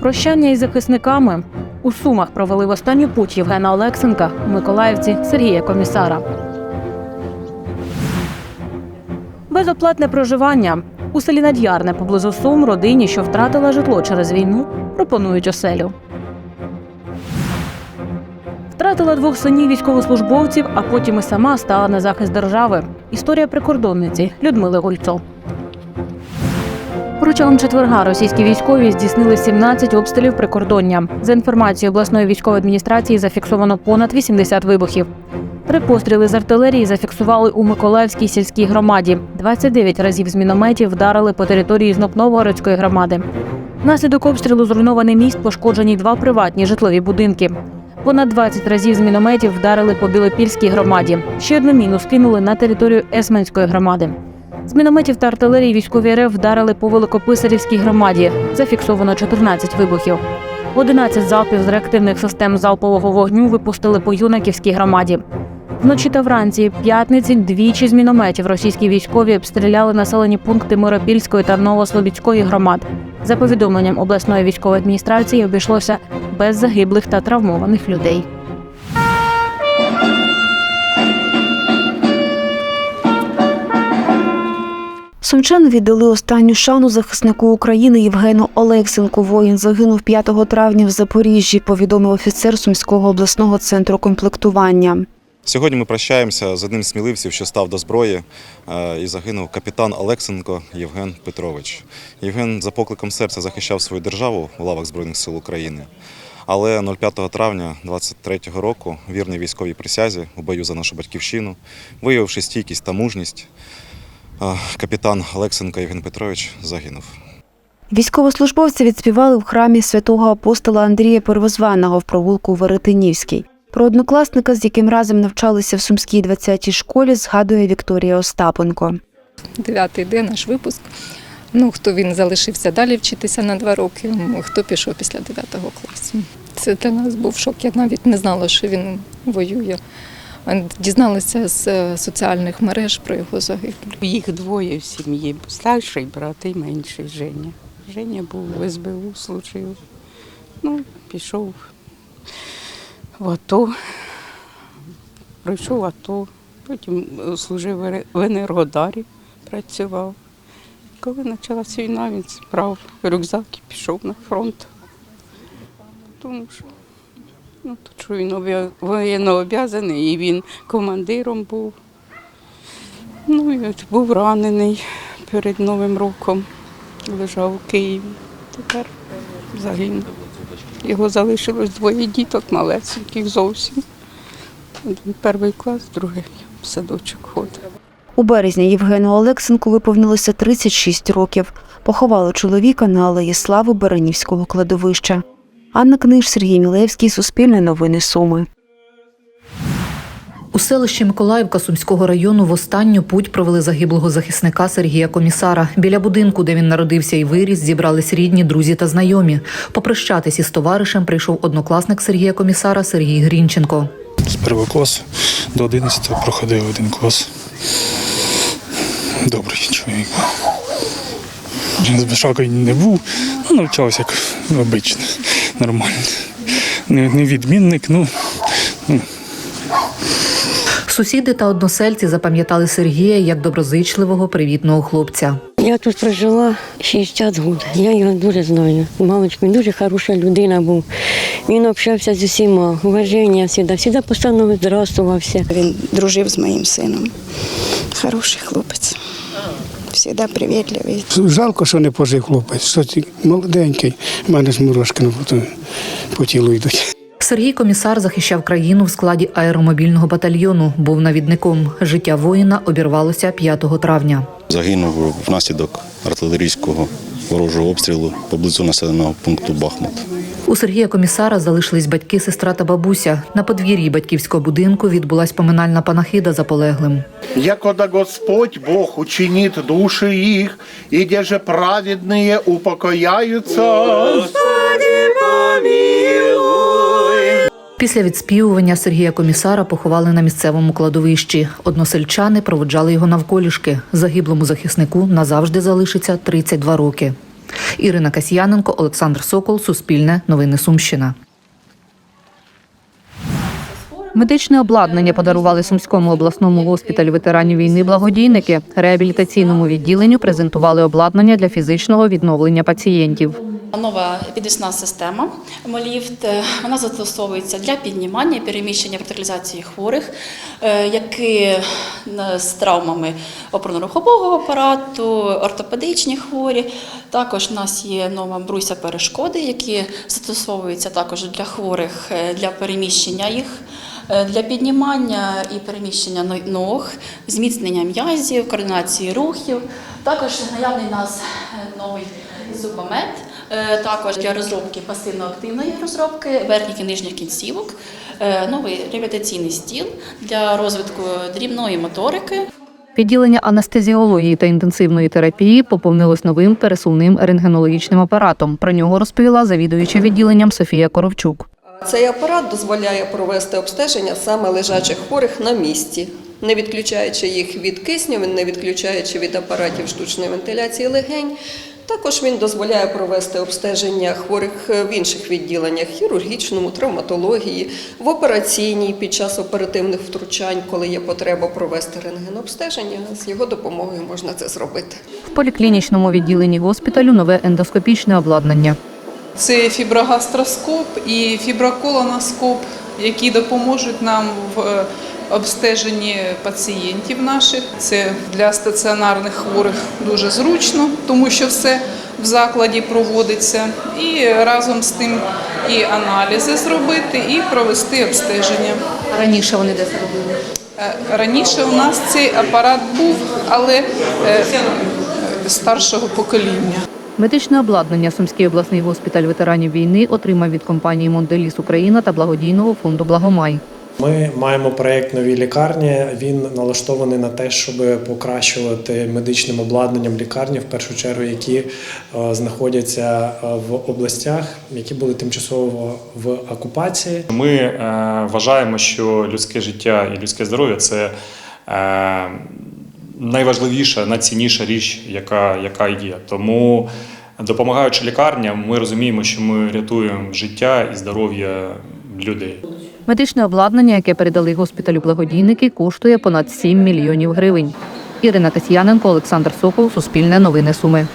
Прощання із захисниками у Сумах провели в останню путь Євгена Олексенка у Миколаївці Сергія Комісара. Безоплатне проживання у селі Над'ярне поблизу Сум родині, що втратила житло через війну, пропонують оселю. Втратила двох синів військовослужбовців, а потім і сама стала на захист держави. Історія прикордонниці Людмили Гульцо. Протягом четверга російські військові здійснили 17 обстрілів прикордоння. За інформацією обласної військової адміністрації, зафіксовано понад 80 вибухів. Три постріли з артилерії зафіксували у Миколаївській сільській громаді. 29 разів з мінометів вдарили по території Знопновгородської громади. Внаслідок обстрілу зруйнований міст, пошкоджені два приватні житлові будинки. Понад 20 разів з мінометів вдарили по Білопільській громаді. Ще одну міну скинули на територію Есменської громади. З мінометів та артилерії військові РФ вдарили по Великописарівській громаді. Зафіксовано 14 вибухів. 11 залпів з реактивних систем залпового вогню випустили по Юнаківській громаді. Вночі та вранці п'ятниці двічі з мінометів російські військові обстріляли населені пункти Миропільської та Новослобідської громад. За повідомленням обласної військової адміністрації обійшлося без загиблих та травмованих людей. Сумчани віддали останню шану захиснику України Євгену Олексенку. Воїн загинув 5 травня в Запоріжжі, повідомив офіцер Сумського обласного центру комплектування. Сьогодні ми прощаємося з одним з сміливців, що став до зброї, е, і загинув капітан Олексенко Євген Петрович. Євген за покликом серця захищав свою державу в лавах Збройних сил України. Але 05 травня 23-го року, вірний військовій присязі у бою за нашу батьківщину, виявивши стійкість та мужність, капітан Олексенко Євген Петрович загинув. Військовослужбовці відспівали в храмі святого апостола Андрія Первозваного в провулку Веретинівський. Про однокласника, з яким разом навчалися в Сумській 20-й школі, згадує Вікторія Остапенко. Дев'ятий день наш випуск. Ну, хто він залишився далі вчитися на два роки, хто пішов після 9 класу. Це для нас був шок. Я навіть не знала, що він воює. А Дізналася з е, соціальних мереж про його загибель. Їх двоє в сім'ї. Старший брат і менший Женя. Женя був в СБУ, служив. Ну, пішов в АТО, пройшов АТО, потім е, служив в Енергодарі, працював. Коли почалася війна, він збрав рюкзак і пішов на фронт. Тому що, ну, то, що він обя- воєннообов'язаний, і він командиром був. Ну, і от був ранений перед Новим роком, лежав у Києві. Тепер загинув. Його залишилось двоє діток малесеньких зовсім. Один перший клас, другий в садочок ходить. У березні Євгену Олексенку виповнилося 36 років. Поховали чоловіка на алеї Слави Баранівського кладовища. Анна Книж, Сергій Мілевський, Суспільне новини Суми. У селищі Миколаївка Сумського району в останню путь провели загиблого захисника Сергія Комісара. Біля будинку, де він народився і виріс, зібрались рідні, друзі та знайомі. Попрощатись із товаришем прийшов однокласник Сергія Комісара Сергій Грінченко. З першого класу до 11 проходив один клас. Добрий чоловік. З Бешакою не був, ну, навчався як обично, нормально. Не, відмінник, ну, Сусіди та односельці запам'ятали Сергія як доброзичливого, привітного хлопця. Я тут прожила 60 років. Я його дуже знаю. Мамочка, він дуже хороша людина був. Він общався з усіма, уваження завжди, завжди постійно здравствувався. Він дружив з моїм сином. Хороший хлопець. Всегда привітливий. Жалко, що не пожив хлопець, що ти молоденький, в мене ж мурашки по тілу йдуть. Сергій Комісар захищав країну в складі аеромобільного батальйону. Був навідником. Життя воїна обірвалося 5 травня. Загинув внаслідок артилерійського ворожого обстрілу поблизу населеного пункту Бахмут. У Сергія Комісара залишились батьки, сестра та бабуся. На подвір'ї батьківського будинку відбулась поминальна панахида за полеглим. Якода Господь Бог учинит души их, и где же праведные упокояются. Після відспівування Сергія Комісара поховали на місцевому кладовищі. Односельчани проводжали його навколішки. Загиблому захиснику назавжди залишиться 32 роки. Ірина Касьяненко, Олександр Сокол, Суспільне, Новини Сумщина. Медичне обладнання подарували Сумському обласному госпіталю ветеранів війни благодійники. Реабілітаційному відділенню презентували обладнання для фізичного відновлення пацієнтів. Нова підвісна система Моліфт. Вона застосовується для піднімання і переміщення вертикалізації хворих, е, які е, з травмами опорно-рухового апарату, ортопедичні хворі. Також у нас є нова бруся перешкоди, які застосовуються також для хворих е, для переміщення їх. Е, Для піднімання і переміщення ног, зміцнення м'язів, координації рухів. Також наявний у нас е, новий зубомет, е, також для розробки пасивно-активної розробки верхніх і нижніх кінцівок, новий реабілітаційний стіл для розвитку дрібної моторики. Відділення анестезіології та інтенсивної терапії поповнилось новим пересувним рентгенологічним апаратом. Про нього розповіла завідуюча відділенням Софія Коровчук. Цей апарат дозволяє провести обстеження саме лежачих хворих на місці, не відключаючи їх від кисню, не відключаючи від апаратів штучної вентиляції легень. Також він дозволяє провести обстеження хворих в інших відділеннях хірургічному, травматології, в операційній під час оперативних втручань, коли є потреба провести рентгенобстеження. З його допомогою можна це зробити. В поліклінічному відділенні госпіталю нове ендоскопічне обладнання. Це фіброгастроскоп і фіброколоноскоп, які допоможуть нам в е, обстеженні пацієнтів наших. Це для стаціонарних хворих дуже зручно, тому що все в закладі проводиться. І разом з тим і аналізи зробити, і провести обстеження. Раніше вони десь робили. Е, Раніше у нас цей апарат був, але е, старшого покоління. Медичне обладнання Сумський обласний госпіталь ветеранів війни отримав від компанії Монделіс Україна та благодійного фонду Благомай. Ми маємо проєкт нові лікарні. Він налаштований на те, щоб покращувати медичним обладнанням лікарні, в першу чергу, які е, знаходяться е, в областях, які були тимчасово в окупації. Ми е, вважаємо, що людське життя і людське здоров'я це найважливіша, найцінніша річ, яка, яка є. Тому, допомагаючи лікарням, ми розуміємо, що ми рятуємо життя і здоров'я людей. Медичне обладнання, яке передали госпіталю благодійники, коштує понад 7 мільйонів гривень. Ірина Касьяненко, Олександр Сокол, Суспільне новини Суми.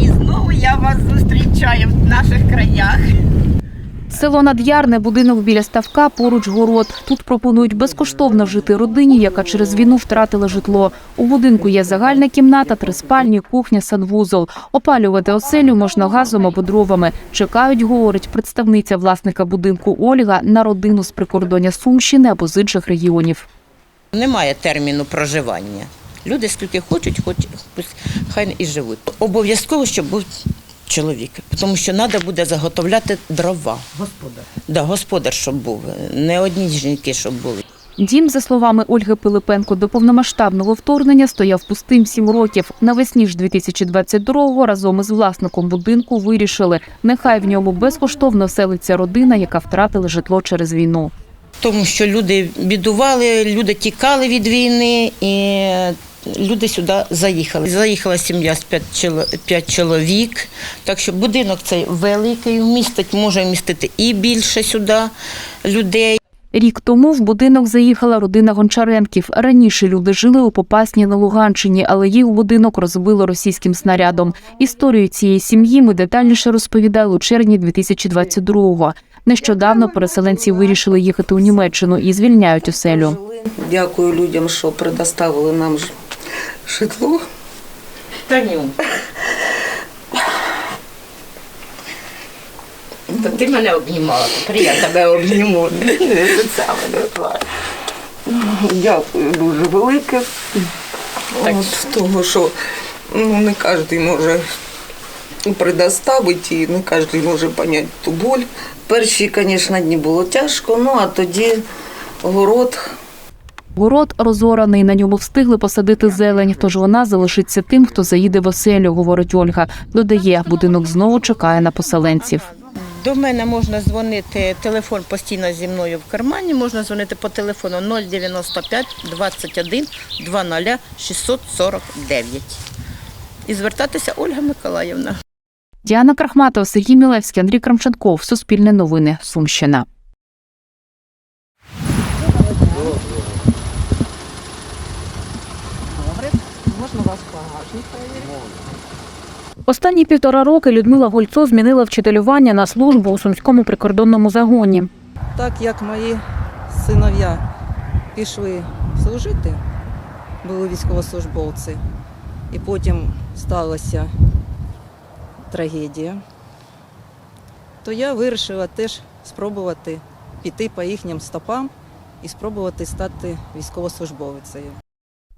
І знову я вас зустрічаю в наших краях. Село Над'ярне, будинок біля ставка, поруч город. Тут пропонують безкоштовно жити родині, яка через війну втратила житло. У будинку є загальна кімната, три спальні, кухня, санвузол. Опалювати оселю можна газом або дровами. Чекають, говорить представниця власника будинку Ольга, на родину з прикордоння Сумщини або з інших регіонів. Немає терміну проживання. Люди скільки хочуть, хоч хай і живуть. Обов'язково, щоб був чоловік, тому що треба буде заготовляти дрова. Господар. Да, господар, щоб був. Не одні жінки, щоб були. Дім, за словами Ольги Пилипенко, до повномасштабного вторгнення стояв пустим сім років. Навесні ж 2022-го разом із власником будинку вирішили, нехай в ньому безкоштовно селиться родина, яка втратила житло через війну. Тому що люди бідували, люди тікали від війни і люди сюди заїхали. Заїхала сім'я з п'ять чоло- п'ять чоловік. Так що будинок цей великий, вмістить, може вмістити і більше сюди людей. Рік тому в будинок заїхала родина Гончаренків. Раніше люди жили у Попасні на Луганщині, але їх будинок розбило російським снарядом. Історію цієї сім'ї ми детальніше розповідали у червні 2022-го. Нещодавно переселенці вирішили їхати у Німеччину і звільняють оселю. Дякую людям, що предоставили нам ж- житло. Таню. То ти мене обнімала, тепер я тебе обніму. Це саме Дякую дуже велике. От, того, що ну, не кожен може предоставити і не кожен може поняти ту боль. Перші, звісно, дні було тяжко, ну а тоді город Город розораний, на ньому встигли посадити зелень, тож вона залишиться тим, хто заїде в оселю, говорить Ольга. Додає, будинок знову чекає на поселенців. До мене можна дзвонити, телефон постійно зі мною в кармані, можна дзвонити по телефону 095 21 00 649. і звертатися Ольга Миколаївна. Діана Крахматова, Сергій Мілевський, Андрій Крамченков. Суспільне новини. Сумщина. Останні півтора роки Людмила Гольцо змінила вчителювання на службу у сумському прикордонному загоні. Так як мої синов'я пішли служити, були військовослужбовці, і потім сталася трагедія, то я вирішила теж спробувати піти по їхнім стопам і спробувати стати військовослужбовицею.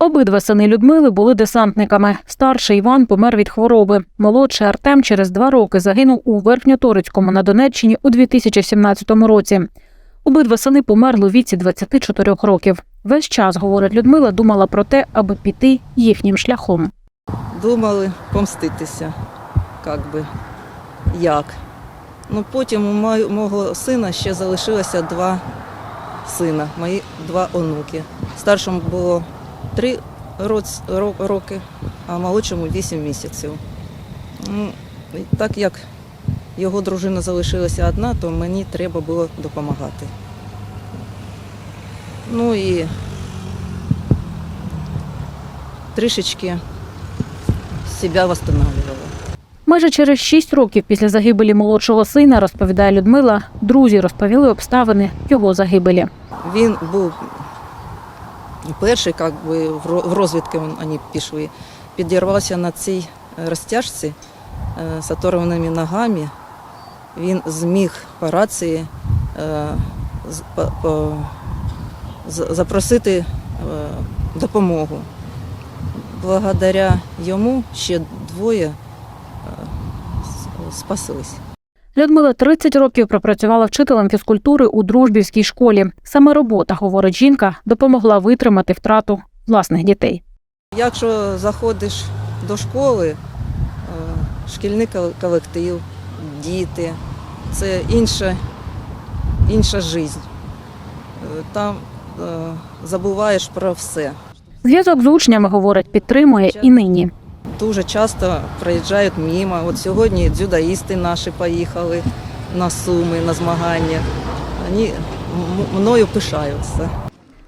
Обидва сини Людмили були десантниками. Старший Іван помер від хвороби. Молодший Артем через два роки загинув у Верхньоторицькому на Донеччині у 2017 році. Обидва сини померли у віці 24 років. Весь час, говорить Людмила, думала про те, аби піти їхнім шляхом. Думали помститися, як би, як. Ну, потім у мого сина ще залишилося два сина, мої два онуки. Старшому було три роки, а молодшому вісім місяців. Ну, так як його дружина залишилася одна, то мені треба було допомагати. Ну і трішечки себя восстанавливала. Майже через шість років після загибелі молодшого сина, розповідає Людмила, друзі розповіли обставини його загибелі. Він був перший, як би, в розвідки вони пішли, підірвався на цій е, розтяжці е, з оторваними ногами. Він зміг по рації е, запросити допомогу. Благодаря йому ще двоє спаслись. Людмила 30 років пропрацювала вчителем фізкультури у дружбівській школі. Саме робота, говорить жінка, допомогла витримати втрату власних дітей. Якщо заходиш до школи, е, шкільний колектив, діти, це інша, інша життя. Е, Там е, забуваєш про все. Зв'язок з учнями, говорить, підтримує і нині. Дуже часто проїжджають мимо. От сьогодні дзюдоїсти наші поїхали на суми, на змагання. Вони мною пишаються.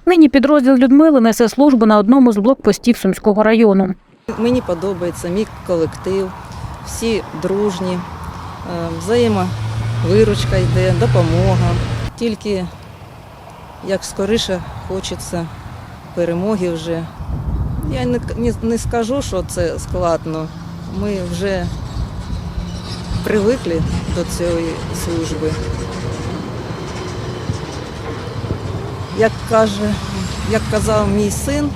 Нині підрозділ Людмили несе службу на одному з блокпостів Сумського району. Мені подобається мій колектив, всі дружні, е, взаємовиручка йде, допомога. Тільки як скоріше хочеться перемоги вже. Я не, не, не скажу, що це складно. Ми вже привикли до цієї служби. Як каже, як казав мій син,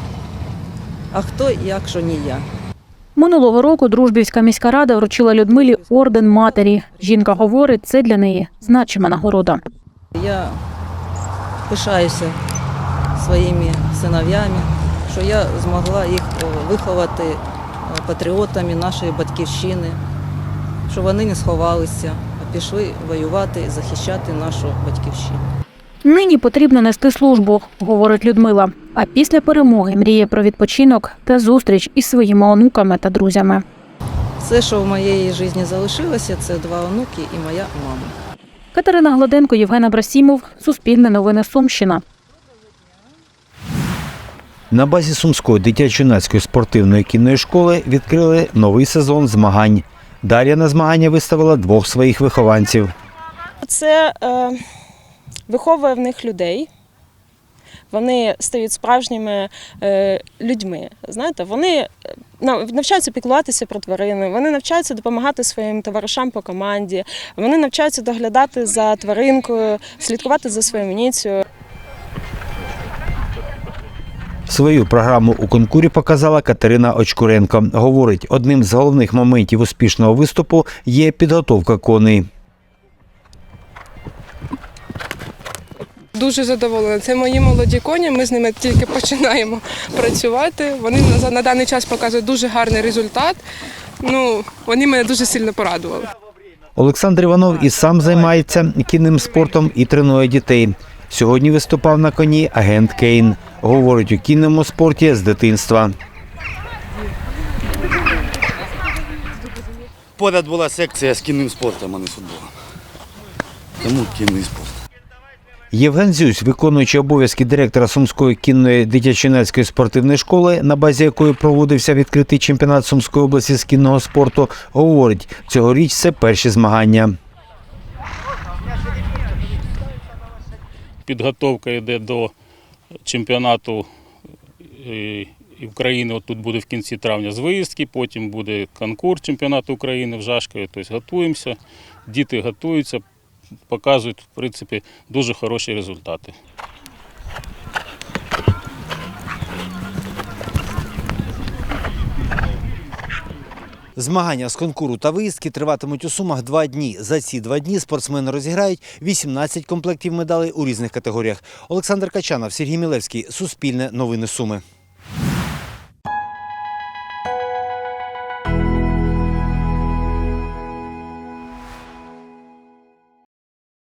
а хто, якщо не я. Минулого року Дружбівська міська рада вручила Людмилі орден матері. Жінка говорить, це для неї значима нагорода. Я пишаюся своїми синов'ями, що я змогла їх е, виховати е, патріотами нашої батьківщини, що вони не сховалися, а пішли воювати і захищати нашу батьківщину. Нині потрібно нести службу, говорить Людмила. А після перемоги мріє про відпочинок та зустріч із своїми онуками та друзями. Все, що в моєї житті залишилося, це два онуки і моя мама. Катерина Гладенко, Євген Абрасімов, Суспільне новини Сумщина. На базі Сумської дитячо-юнацької спортивної кінної школи відкрили новий сезон змагань. Дар'я на змагання виставила двох своїх вихованців. Це е, виховує в них людей. Вони стають справжніми е, людьми. Знаєте, вони е, навчаються піклуватися про тварини, вони навчаються допомагати своїм товаришам по команді, вони навчаються доглядати за тваринкою, слідкувати за своєю амуніцією. Свою програму у конкурі показала Катерина Очкуренко. Говорить, одним з головних моментів успішного виступу є підготовка коней. Дуже задоволена. Це мої молоді коні. Ми з ними тільки починаємо працювати. Вони на, даний час показують дуже гарний результат. Ну, вони мене дуже сильно порадували. Олександр Іванов і сам займається кінним спортом і тренує дітей. Сьогодні виступав на коні агент Кейн. Говорить у кінному спорті з дитинства. поряд була секція з кінним спортом, а не футболом. Тому кінний спорт. Євген Зюсь, виконуючий обов'язки директора Сумської кінної дитячо-юнацької спортивної школи, на базі якої проводився відкритий чемпіонат Сумської області з кінного спорту, говорить, цьогоріч це перші змагання. Підготовка йде до чемпіонату е, України. От тут буде в кінці травня з виїздки, потім буде конкурс чемпіонату України в Жашкові. Тобто готуємося, діти готуються, показують в принципі дуже хороші результати. Змагання з конкуру та виїздки триватимуть у Сумах два дні. За ці два дні спортсмени розіграють 18 комплектів медалей у різних категоріях. Олександр Качанов, Сергій Мілевський, Суспільне, Новини Суми.